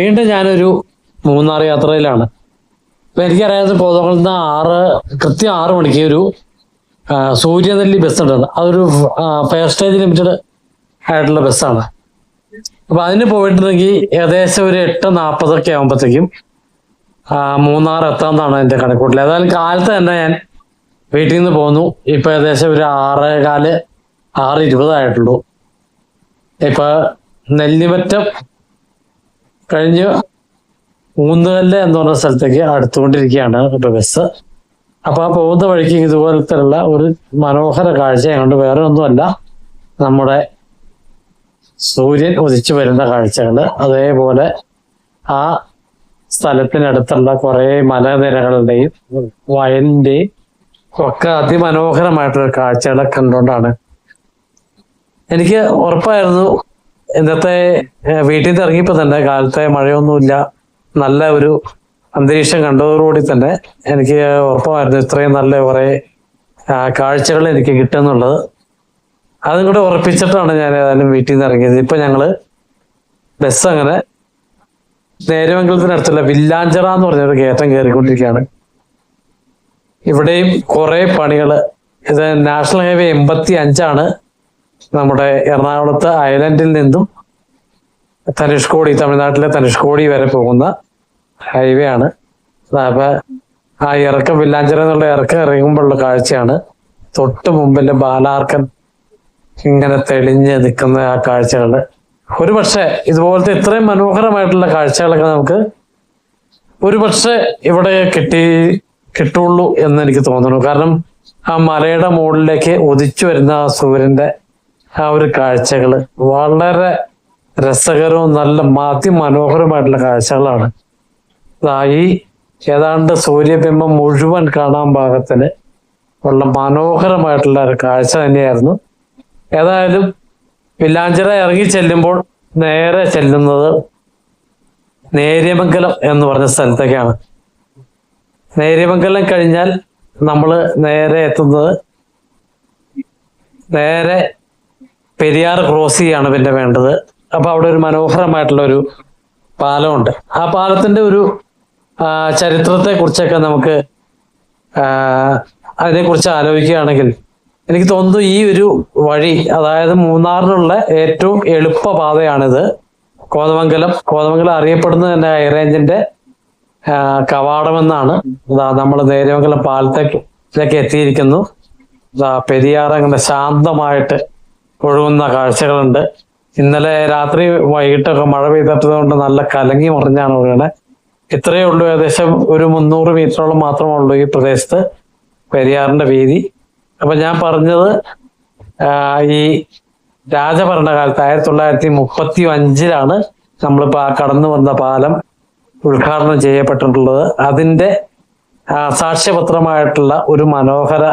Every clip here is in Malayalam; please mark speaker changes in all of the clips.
Speaker 1: വീണ്ടും ഞാനൊരു മൂന്നാർ യാത്രയിലാണ്. അപ്പൊ എനിക്കറിയാതെ പോതകളിൽ നിന്ന് ആറ് കൃത്യം ആറ് മണിക്ക് ഒരു സൂര്യനെല്ലി ബസ് ഉണ്ട് അതൊരു ഫെയർ സ്റ്റേജ് ലിമിറ്റഡ് ആയിട്ടുള്ള ബസ്സാണ് അപ്പൊ അതിന് പോയിട്ടുണ്ടെങ്കിൽ ഏകദേശം ഒരു എട്ട് നാൽപ്പതൊക്കെ ആകുമ്പോഴത്തേക്കും മൂന്നാർ എത്താമെന്നാണ് എന്റെ കണക്കൂട്ടിൽ ഏതായാലും കാലത്ത് തന്നെ ഞാൻ വീട്ടിൽ നിന്ന് പോന്നു. ഇപ്പൊ ഏകദേശം ഒരു ആറ് കാൽ ആറ് ഇരുപതായിട്ടുള്ളൂ ഇപ്പൊ നെല്ലിമറ്റം കഴിഞ്ഞ്. ഊന്നുകല്ല് എന്ന് പറഞ്ഞ സ്ഥലത്തേക്ക് അടുത്തുകൊണ്ടിരിക്കുകയാണ് ഇപ്പൊ ബസ്. അപ്പൊ ആ പോകുന്ന വഴിക്ക് ഇതുപോലത്തെ ഉള്ള ഒരു മനോഹര കാഴ്ച കൊണ്ട് വേറെ ഒന്നുമല്ല നമ്മുടെ സൂര്യൻ ഉദിച്ചു വരുന്ന കാഴ്ചകൾ അതേപോലെ ആ സ്ഥലത്തിനടുത്തുള്ള കുറെ മലനിരകളുടെയും വയലിന്റെയും ഒക്കെ അതിമനോഹരമായിട്ടുള്ള കാഴ്ചകളെ കണ്ടുകൊണ്ടാണ്. എനിക്ക് ഉറപ്പായിരുന്നു ഇന്നത്തെ വീട്ടിൽ നിന്ന് ഇറങ്ങിയപ്പോ തന്നെ കാലത്തെ മഴയൊന്നുമില്ല. നല്ല ഒരു അന്തരീക്ഷം കണ്ടതോടുകൂടി തന്നെ എനിക്ക് ഉറപ്പായിരുന്നു ഇത്രയും നല്ല കുറെ കാഴ്ചകൾ എനിക്ക് കിട്ടുമെന്നുള്ളത്. അതും കൂടെ ഉറപ്പിച്ചിട്ടാണ് ഞാൻ ഏതായാലും വീട്ടിൽ നിന്ന് ഇറങ്ങിയത്. ഇപ്പൊ ഞങ്ങൾ ബസ് അങ്ങനെ നേരമംഗലത്തിനടുത്തുള്ള വില്ലാഞ്ചറ എന്ന് പറഞ്ഞൊരു കയറ്റം കയറിക്കൊണ്ടിരിക്കുകയാണ്. ഇവിടെയും കുറെ പണികൾ. ഇത് നാഷണൽ ഹൈവേ എൺപത്തി അഞ്ചാണ് നമ്മുടെ എറണാകുളത്ത് ഐലൻഡിൽ നിന്നും തനുഷ്കോടി തമിഴ്നാട്ടിലെ തനുഷ്കോടി വരെ പോകുന്ന ഹൈവേ ആണ്. അപ്പൊ ആ ഇറക്കം വില്ലാഞ്ചിറ എന്നുള്ള ഇറക്കം ഇറങ്ങുമ്പോഴുള്ള കാഴ്ചയാണ്. തൊട്ട് മുമ്പിലെ ബാലാർക്കൻ ഇങ്ങനെ തെളിഞ്ഞ് നിൽക്കുന്ന ആ കാഴ്ചകൾ ഒരുപക്ഷെ ഇതുപോലത്തെ ഇത്രയും മനോഹരമായിട്ടുള്ള കാഴ്ചകളൊക്കെ നമുക്ക് ഒരുപക്ഷെ ഇവിടെ കിട്ടി കിട്ടുള്ളൂ എന്ന് എനിക്ക് തോന്നുന്നു. കാരണം ആ മലയുടെ മുകളിലേക്ക് ഒതിച്ചു വരുന്ന ആ സൂര്യന്റെ ആ ഒരു കാഴ്ചകൾ വളരെ രസകരവും നല്ല അതിമനോഹരമായിട്ടുള്ള കാഴ്ചകളാണ്. ഈ ഏതാണ്ട് സൂര്യബിംബം മുഴുവൻ കാണാൻ പാകത്തിന് ഉള്ള മനോഹരമായിട്ടുള്ള ഒരു കാഴ്ച തന്നെയായിരുന്നു. ഏതായാലും വില്ലാഞ്ചിറ ഇറങ്ങി ചെല്ലുമ്പോൾ നേരെ ചെല്ലുന്നത് നേര്യമംഗലം എന്ന് പറഞ്ഞ സ്ഥലത്തേക്കാണ്. നേര്യമംഗലം കഴിഞ്ഞാൽ നമ്മൾ നേരെ എത്തുന്നത് നേരെ പെരിയാർ ക്രോസ് ചെയ്യാണ് പിന്നെ വേണ്ടത്. അപ്പൊ അവിടെ ഒരു മനോഹരമായിട്ടുള്ള ഒരു പാലമുണ്ട്. ആ പാലത്തിന്റെ ഒരു ചരിത്രത്തെ കുറിച്ചൊക്കെ നമുക്ക് അതിനെ അതിനെക്കുറിച്ച് ആലോചിക്കുകയാണെങ്കിൽ എനിക്ക് തോന്നുന്നു ഈ ഒരു വഴി അതായത് മൂന്നാറിനുള്ള ഏറ്റവും എളുപ്പ പാതയാണിത്. കോതമംഗലം കോതമംഗലം അറിയപ്പെടുന്നത് തന്നെ ഹൈറേഞ്ചിന്റെ കവാടമെന്നാണ്. നമ്മൾ നേര്യമംഗലം പാലത്തേക്ക് എത്തിയിരിക്കുന്നു. ദാ പെരിയാർ അങ്ങനെ ശാന്തമായിട്ട് ഒഴുകുന്ന കാഴ്ചകളുണ്ട്. ഇന്നലെ രാത്രി വൈകിട്ടൊക്കെ മഴ പെയ്തിട്ടത് കൊണ്ട് നല്ല കലങ്ങി മറിഞ്ഞാണ് ഒഴുകണേ ഇത്രയേ ഉള്ളൂ. ഏകദേശം ഒരു മുന്നൂറ് മീറ്ററോളം മാത്രമേ ഉള്ളൂ ഈ പ്രദേശത്ത് പെരിയാറിന്റെ വീതി. അപ്പൊ ഞാൻ പറഞ്ഞത് ഈ രാജഭരണകാലത്ത് ആയിരത്തി തൊള്ളായിരത്തി മുപ്പത്തി അഞ്ചിലാണ് നമ്മളിപ്പോ ആ കടന്നു വന്ന പാലം ഉദ്ഘാടനം ചെയ്യപ്പെട്ടിട്ടുള്ളത്. അതിന്റെ സാക്ഷ്യപത്രമായിട്ടുള്ള ഒരു മനോഹര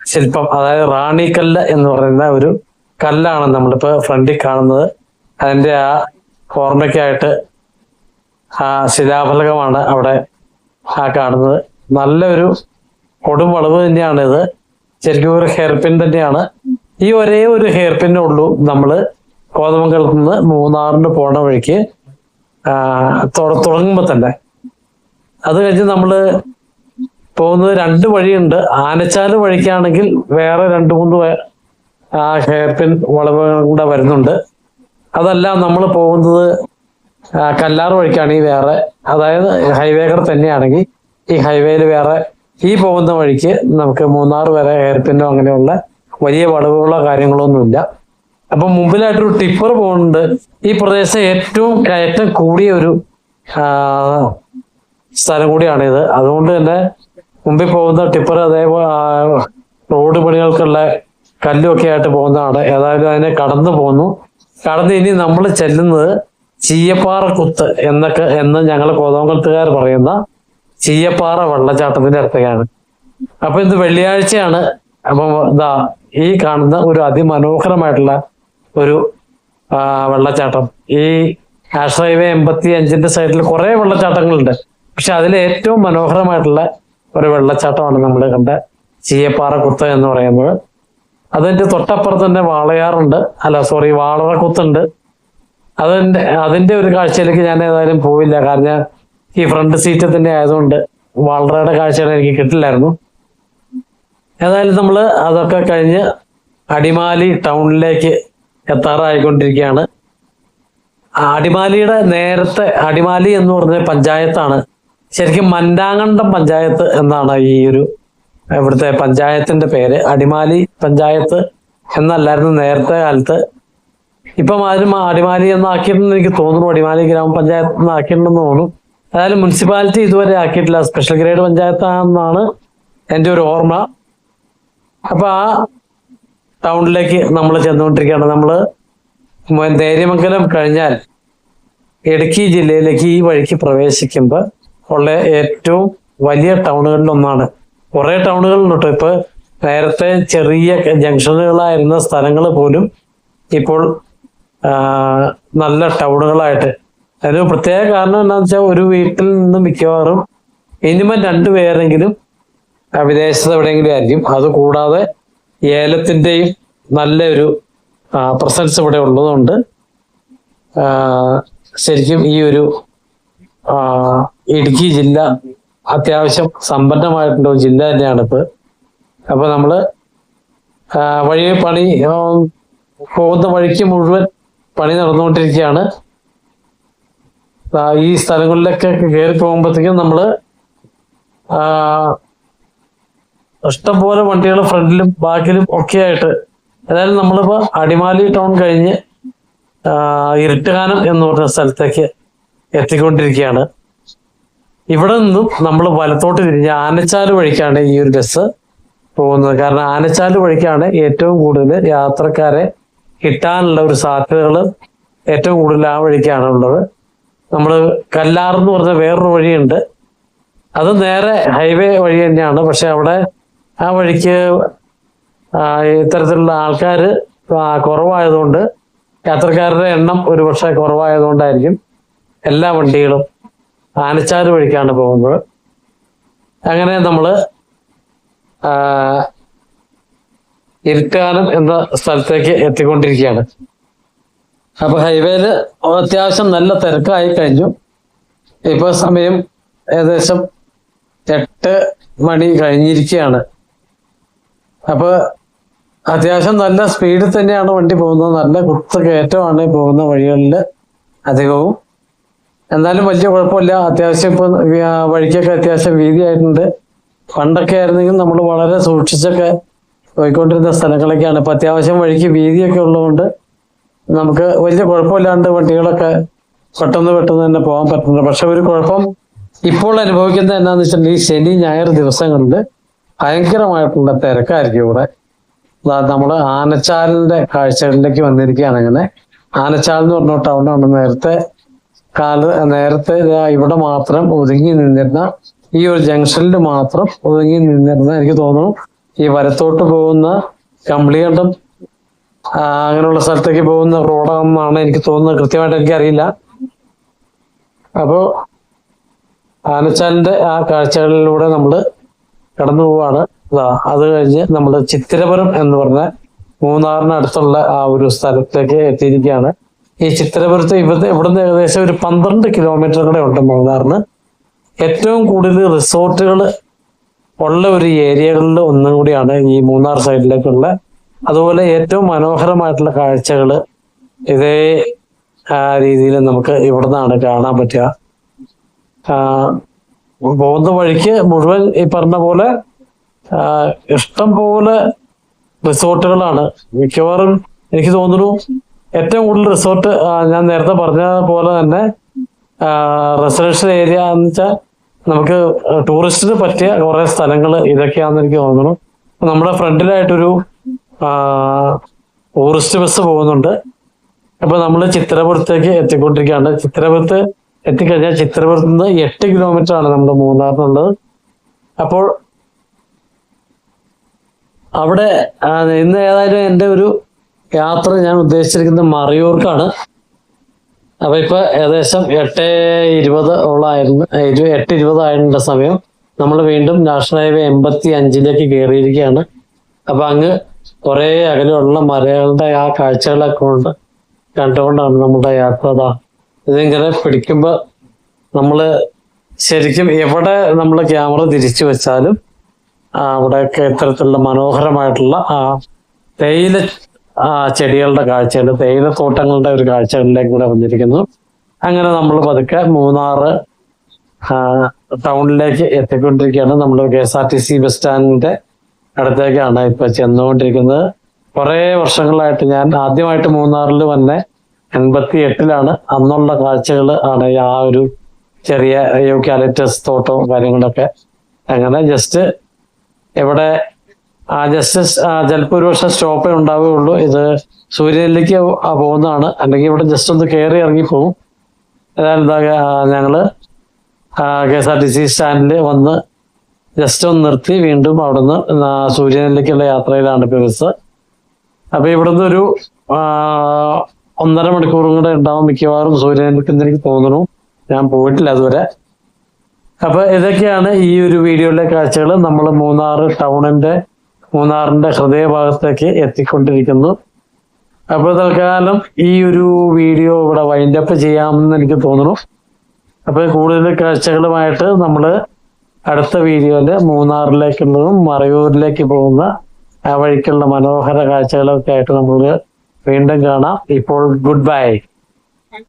Speaker 1: ശില്പം അതായത് റാണിക്കല്ല് എന്ന് പറയുന്ന ഒരു കല്ലാണ് നമ്മളിപ്പോ ഫ്രണ്ടിൽ കാണുന്നത്. അതിന്റെ ആ ഓർമ്മയ്ക്കായിട്ട് ആ ശിലാഫലകമാണ് അവിടെ ആ കാണുന്നത്. നല്ലൊരു തന്നെയാണ് ഇത് ശരിക്കും ഒരു ഹെയർപിൻ തന്നെയാണ്. ഈ ഒരേ ഒരു ഹെയർപിന്നേ ഉള്ളൂ നമ്മൾ കോതമംഗലത്ത് നിന്ന് മൂന്നാറിന് പോണ വഴിക്ക് ആ, തുട- തുടങ്ങുമ്പോ തന്നെ. അത് കഴിഞ്ഞ് നമ്മൾ പോകുന്നത് രണ്ട് വഴിയുണ്ട്. ആനച്ചാൽ വഴിക്കാണെങ്കിൽ വേറെ രണ്ട് മൂന്ന് ആ വളവുകൾ കൂടെ വരുന്നുണ്ട്. അതെല്ലാം നമ്മൾ പോകുന്നത് കല്ലാറ് വഴിക്കാണെങ്കിൽ വേറെ അതായത് ഹൈവേ കൂടെ തന്നെയാണെങ്കിൽ ഈ ഹൈവേയിൽ വേറെ ഈ പോകുന്ന വഴിക്ക് നമുക്ക് മൂന്നാർ വരെ ഹെയർ പിന്നോ അങ്ങനെയുള്ള വലിയ വളവുകളോ കാര്യങ്ങളോ ഒന്നുമില്ല അപ്പൊ മുമ്പിലായിട്ടൊരു ടിപ്പർ പോകുന്നുണ്ട്. ഈ പ്രദേശം ഏറ്റവും കയറ്റം കൂടിയ ഒരു സ്ഥലം കൂടിയാണിത്. അതുകൊണ്ട് തന്നെ മുമ്പിൽ പോകുന്ന ടിപ്പർ അതേപോലെ റോഡ് പണികൾക്കുള്ള കല്ലുമൊക്കെ ആയിട്ട് പോകുന്നതാണ്. ഏതായാലും അതിനെ കടന്നു പോന്നു. കടന്ന് ഇനി നമ്മൾ ചെല്ലുന്നത് ചീയപ്പാറ കുത്ത് എന്നൊക്കെ എന്ന് ഞങ്ങൾ കോതമംഗലത്തുകാർ പറയുന്ന ചീയപ്പാറ വെള്ളച്ചാട്ടത്തിന്റെ അടുത്തേക്കാണ് അപ്പൊ ഇത് വെള്ളിയാഴ്ചയാണ്. അപ്പൊ ഇതാ ഈ കാണുന്ന ഒരു അതിമനോഹരമായിട്ടുള്ള ഒരു വെള്ളച്ചാട്ടം. ഈ നാഷണൽ ഹൈവേ എൺപത്തി അഞ്ചിന്റെ സൈഡിൽ കുറെ വെള്ളച്ചാട്ടങ്ങളുണ്ട്. പക്ഷെ അതിൽ ഏറ്റവും മനോഹരമായിട്ടുള്ള ഒരു വെള്ളച്ചാട്ടമാണ് നമ്മൾ കണ്ട ചീയപ്പാറ കുത്ത് എന്ന് പറയുന്നത്. അതിന്റെ തൊട്ടപ്പുറത്ത് തന്നെ വാളയാറുണ്ട്. അല്ല സോറി വാളറക്കുത്തുണ്ട് അതിന്റെ അതിന്റെ ഒരു കാഴ്ചയിലേക്ക് ഞാൻ ഏതായാലും പോയില്ല കാരണം ഈ ഫ്രണ്ട് സീറ്റ് തന്നെ ആയതുകൊണ്ട് വാളറയുടെ കാഴ്ചകൾ എനിക്ക് കിട്ടില്ലായിരുന്നു. ഏതായാലും നമ്മൾ അതൊക്കെ കഴിഞ്ഞ് അടിമാലി ടൗണിലേക്ക് എത്താറായിക്കൊണ്ടിരിക്കുകയാണ്. അടിമാലിയുടെ നേരത്തെ അടിമാലി എന്ന് പറഞ്ഞ പഞ്ചായത്താണ് ശരിക്കും മന്നാങ്കണ്ടം പഞ്ചായത്ത് എന്നാണ് ഈ ഒരു ഇവിടുത്തെ പഞ്ചായത്തിന്റെ പേര് അടിമാലി പഞ്ചായത്ത് എന്നല്ലായിരുന്നു നേരത്തെ കാലത്ത്. ഇപ്പം ആരും അടിമാലി എന്നാക്കിയിട്ടുണ്ടെന്ന് എനിക്ക് തോന്നുന്നു. അടിമാലി ഗ്രാമപഞ്ചായത്ത് എന്നാക്കിയിട്ടുണ്ടെന്ന് തോന്നുന്നു. അതായത് മുനിസിപ്പാലിറ്റി ഇതുവരെ ആക്കിയിട്ടില്ല. സ്പെഷ്യൽ ഗ്രേഡ് പഞ്ചായത്താണെന്നാണ് എന്റെ ഒരു ഓർമ്മ. അപ്പൊ ആ ടൗണിലേക്ക് നമ്മൾ ചെന്നുകൊണ്ടിരിക്കുകയാണ്. നമ്മൾ ധൈര്യമംഗലം കഴിഞ്ഞാൽ ഇടുക്കി ജില്ലയിലേക്ക് ഈ വഴിക്ക് പ്രവേശിക്കുമ്പോൾ ഉള്ള ഏറ്റവും വലിയ ടൗണുകളിൽ ഒന്നാണ് കുറേ ടൗണുകളിലുണ്ട്. ഇപ്പൊ നേരത്തെ ചെറിയ ജംഗ്ഷനുകളായിരുന്ന സ്ഥലങ്ങൾ പോലും ഇപ്പോൾ നല്ല ടൗണുകളായിട്ട്. അതിന് പ്രത്യേക കാരണം എന്താണെന്ന് വെച്ചാൽ ഒരു വീട്ടിൽ നിന്ന് മിക്കവാറും മിനിമം രണ്ടു പേരെങ്കിലും ആ, വിദേശത്ത് എവിടെയെങ്കിലും ആയിരിക്കും. അത് കൂടാതെ ഏലത്തിന്റെയും നല്ലൊരു പ്രസൻസ് ഇവിടെ ഉള്ളതുകൊണ്ട് ശരിക്കും ഈ ഒരു ഇടുക്കി ജില്ല അത്യാവശ്യം സമ്പന്നമായിട്ടുള്ള ഒരു ജില്ല തന്നെയാണ് ഇപ്പൊ അപ്പൊ നമ്മൾ വഴി പണി പോകുന്ന വഴിക്ക് മുഴുവൻ പണി നടന്നുകൊണ്ടിരിക്കുകയാണ്. ഈ സ്ഥലങ്ങളിലൊക്കെ കയറി പോകുമ്പോഴത്തേക്കും നമ്മൾ ഇഷ്ടംപോലെ വണ്ടികൾ ഫ്രണ്ടിലും ബാക്കിലും ഒക്കെ ആയിട്ട് ഏതായാലും നമ്മളിപ്പോ അടിമാലി ടൗൺ കഴിഞ്ഞ് ഇരുട്ടുകാനം എന്ന് പറഞ്ഞ സ്ഥലത്തേക്ക് എത്തിക്കൊണ്ടിരിക്കുകയാണ്. ഇവിടെ നിന്നും നമ്മൾ വലത്തോട്ട് തിരിഞ്ഞ് ആനച്ചാൽ വഴിക്കാണ് ഈ ഒരു ബസ് പോകുന്നത്. കാരണം ആനച്ചാൽ വഴിക്കാണ് ഏറ്റവും കൂടുതൽ യാത്രക്കാരെ കിട്ടാനുള്ള ഒരു സാധ്യതകൾ ഏറ്റവും കൂടുതൽ ആ വഴിക്കാണ് ഉള്ളത്. നമ്മൾ കല്ലാർ എന്ന് പറഞ്ഞ വേറൊരു വഴിയുണ്ട്. അത് നേരെ ഹൈവേ വഴി തന്നെയാണ്. പക്ഷെ അവിടെ ആ വഴിക്ക് ഇത്തരത്തിലുള്ള ആൾക്കാർ കുറവായതുകൊണ്ട് യാത്രക്കാരുടെ എണ്ണം ഒരുപക്ഷെ കുറവായതുകൊണ്ടായിരിക്കും എല്ലാ വണ്ടികളും ആനച്ചാൽ വഴിക്കാണ് പോകുന്നത്. അങ്ങനെ നമ്മൾ ഇരുട്ടാനം എന്ന സ്ഥലത്തേക്ക് എത്തിക്കൊണ്ടിരിക്കുകയാണ്. അപ്പൊ ഹൈവേയിൽ അത്യാവശ്യം നല്ല തിരക്കായി കഴിഞ്ഞു. ഇപ്പൊ സമയം ഏകദേശം എട്ട് മണി കഴിഞ്ഞിരിക്കുകയാണ്. അപ്പൊ അത്യാവശ്യം നല്ല സ്പീഡിൽ തന്നെയാണ് വണ്ടി പോകുന്നത്. നല്ല കുത്ത കയറ്റമാണ് പോകുന്ന വഴികളിൽ അധികവും. എന്നാലും വലിയ കുഴപ്പമില്ല. അത്യാവശ്യം ഇപ്പൊ വഴിക്കൊക്കെ അത്യാവശ്യം വീതിയായിട്ടുണ്ട്. പണ്ടൊക്കെ ആയിരുന്നെങ്കിൽ നമ്മൾ വളരെ സൂക്ഷിച്ചൊക്കെ പോയിക്കൊണ്ടിരുന്ന സ്ഥലങ്ങളൊക്കെയാണ്. ഇപ്പൊ അത്യാവശ്യം വഴിക്ക് വീതിയൊക്കെ ഉള്ളതുകൊണ്ട് നമുക്ക് വലിയ കുഴപ്പമില്ലാണ്ട് വണ്ടികളൊക്കെ പെട്ടെന്ന് പെട്ടെന്ന് തന്നെ പോകാൻ പറ്റുന്നുണ്ട്. പക്ഷെ ഒരു കുഴപ്പം ഇപ്പോൾ അനുഭവിക്കുന്നത് എന്നാന്ന് വെച്ചിട്ടുണ്ടെങ്കിൽ ഈ ശനി ഞായർ ദിവസങ്ങളിൽ ഭയങ്കരമായിട്ടുള്ള തിരക്കായിരിക്കും ഇവിടെ. നമ്മൾ ആനച്ചാലിന്റെ കാഴ്ചകളിലേക്ക് വന്നിരിക്കുകയാണ് അങ്ങനെ ആനച്ചാൽ എന്ന് പറഞ്ഞ ടൗണാണ് നേരത്തെ കാൽ നേരത്തെ ഇവിടെ മാത്രം ഒതുങ്ങി നിന്നിരുന്ന ഈ ഒരു ജംഗ്ഷനിൽ മാത്രം ഒതുങ്ങി നിന്നിരുന്ന എനിക്ക് തോന്നുന്നു ഈ വരത്തോട്ട് പോകുന്ന കമ്പിളികണ്ടം അങ്ങനെയുള്ള സ്ഥലത്തേക്ക് പോകുന്ന റോഡാണെന്നാണ് എനിക്ക് തോന്നുന്നത്. കൃത്യമായിട്ട് എനിക്ക് അറിയില്ല. അപ്പോ ആനച്ചാലിന്റെ ആ കാഴ്ചകളിലൂടെ നമ്മൾ കടന്നു പോവാണ്. അത് കഴിഞ്ഞ് നമ്മൾ ചിത്തിരപുരം എന്ന് പറഞ്ഞ മൂന്നാറിന് അടുത്തുള്ള ആ ഒരു സ്ഥലത്തേക്ക് എത്തിയിരിക്കുകയാണ്. ഈ ചിത്രപുരത്ത് ഇവിടെ ഇവിടുന്ന് ഏകദേശം ഒരു പന്ത്രണ്ട് കിലോമീറ്റർ കൂടെ ഉണ്ട് മൂന്നാറിന് ഏറ്റവും കൂടുതൽ റിസോർട്ടുകൾ ഉള്ള ഒരു ഏരിയകളിൽ ഒന്നും കൂടിയാണ് ഈ മൂന്നാർ സൈഡിലേക്കുള്ള. അതുപോലെ ഏറ്റവും മനോഹരമായിട്ടുള്ള കാഴ്ചകൾ ഇതേ രീതിയിൽ നമുക്ക് ഇവിടുന്നാണ് കാണാൻ പറ്റുക. പോകുന്ന വഴിക്ക് മുഴുവൻ ഈ പറഞ്ഞ പോലെ ഇഷ്ടം പോലെ റിസോർട്ടുകളാണ്. മിക്കവാറും എനിക്ക് തോന്നുന്നു ഏറ്റവും കൂടുതൽ റിസോർട്ട് ഞാൻ നേരത്തെ പറഞ്ഞ പോലെ തന്നെ റെസിഡൻഷ്യൽ ഏരിയ എന്ന് വെച്ചാൽ നമുക്ക് ടൂറിസ്റ്റിന് പറ്റിയ കുറെ സ്ഥലങ്ങൾ ഇതൊക്കെയാണെന്ന് എനിക്ക് തോന്നുന്നു. നമ്മുടെ ഫ്രണ്ടിലായിട്ടൊരു ടൂറിസ്റ്റ് ബസ് പോകുന്നുണ്ട്. അപ്പൊ നമ്മൾ ചിത്രപുരത്തേക്ക് എത്തിക്കൊണ്ടിരിക്കുകയാണ്. ചിത്രപുരത്ത് എത്തിക്കഴിഞ്ഞാൽ ചിത്രപുരത്ത് നിന്ന് എട്ട് കിലോമീറ്റർ ആണ് നമ്മുടെ മൂന്നാറിനുള്ളത്. അപ്പോൾ അവിടെ ഇന്ന് ഏതായാലും എന്റെ ഒരു യാത്ര ഞാൻ ഉദ്ദേശിച്ചിരിക്കുന്നത് മറിയൂർക്കാണ്. അപ്പൊ ഇപ്പൊ ഏകദേശം എട്ട് ഇരുപത് ഉള്ളായിരുന്നു എട്ട് ഇരുപത് എട്ട് ഇരുപതായിരുന്ന സമയം. നമ്മൾ വീണ്ടും നാഷണൽ ഹൈവേ എൺപത്തി അഞ്ചിലേക്ക് കയറിയിരിക്കുകയാണ്. അപ്പൊ അങ്ങ് കുറെ അകലെയുള്ള മലകളുടെ ആ കാഴ്ചകളൊക്കെ കൊണ്ട് കണ്ടുകൊണ്ടാണ് നമ്മുടെ യാത്ര ഇതിങ്ങനെ പിടിക്കുമ്പോൾ നമ്മൾ ശരിക്കും എവിടെ നമ്മൾ ക്യാമറ തിരിച്ചു വെച്ചാലും അവിടെയൊക്കെ ഇത്തരത്തിലുള്ള മനോഹരമായിട്ടുള്ള ആ തേയില ചെടികളുടെ കാഴ്ചകൾ തേയില തോട്ടങ്ങളുടെ ഒരു കാഴ്ചകളിലേക്ക് കൂടെ വന്നിരിക്കുന്നു. അങ്ങനെ നമ്മൾ പതുക്കെ മൂന്നാറ് ടൗണിലേക്ക് എത്തിക്കൊണ്ടിരിക്കുകയാണ്. നമ്മൾ K S R T C bus സ്റ്റാൻഡിന്റെ അടുത്തേക്കാണ് ഇപ്പൊ ചെന്നുകൊണ്ടിരിക്കുന്നത്. കുറേ വർഷങ്ങളായിട്ട് ഞാൻ ആദ്യമായിട്ട് മൂന്നാറിൽ വന്നെ എൺപത്തി എട്ടിലാണ് അന്നുള്ള കാഴ്ചകൾ ആണ് ആ ഒരു ചെറിയ യൂക്കാലിറ്റസ് തോട്ടവും കാര്യങ്ങളൊക്കെ. അങ്ങനെ ജസ്റ്റ് ഇവിടെ ആ ജസ്റ്റ് ചിലപ്പോൾ ഒരു വർഷം സ്റ്റോപ്പേ ഉണ്ടാവുകയുള്ളൂ. ഇത് സൂര്യനിലേക്ക് പോകുന്നതാണ്. അല്ലെങ്കിൽ ഇവിടെ ജസ്റ്റ് ഒന്ന് കയറി ഇറങ്ങി പോകും എന്താ ഞങ്ങൾ K S R T C സ്റ്റാൻഡിൽ വന്ന് ജസ്റ്റ് ഒന്ന് നിർത്തി വീണ്ടും അവിടുന്ന് സൂര്യനിലേക്കുള്ള യാത്രയിലാണ് ഇപ്പൊ ബസ്. അപ്പൊ ഇവിടുന്ന് ഒരു ഒന്നര മണിക്കൂറും കൂടെ ഉണ്ടാവും മിക്കവാറും സൂര്യനിലേക്ക് എനിക്ക് തോന്നുന്നു ഞാൻ പോയിട്ടില്ല അതുവരെ. അപ്പൊ ഇതൊക്കെയാണ് ഈ ഒരു വീഡിയോയിലെ കാഴ്ചകൾ നമ്മൾ മൂന്നാറ് ടൗണിന്റെ മൂന്നാറിന്റെ ഹൃദയഭാഗത്തേക്ക് എത്തിക്കൊണ്ടിരിക്കുന്നു. അപ്പൊ തൽക്കാലം ഈ ഒരു വീഡിയോ ഇവിടെ വൈൻഡപ്പ് ചെയ്യാമെന്ന് എനിക്ക് തോന്നുന്നു. അപ്പൊ കൂടുതൽ കാഴ്ചകളുമായിട്ട് നമ്മൾ അടുത്ത വീഡിയോയിൽ മൂന്നാറിലേക്കുള്ളതും മറയൂരിലേക്ക് പോകുന്ന ആ വഴിക്കുള്ള മനോഹര കാഴ്ചകളൊക്കെ ആയിട്ട് നമ്മൾ വീണ്ടും കാണാം. ഇപ്പോൾ ഗുഡ് ബൈ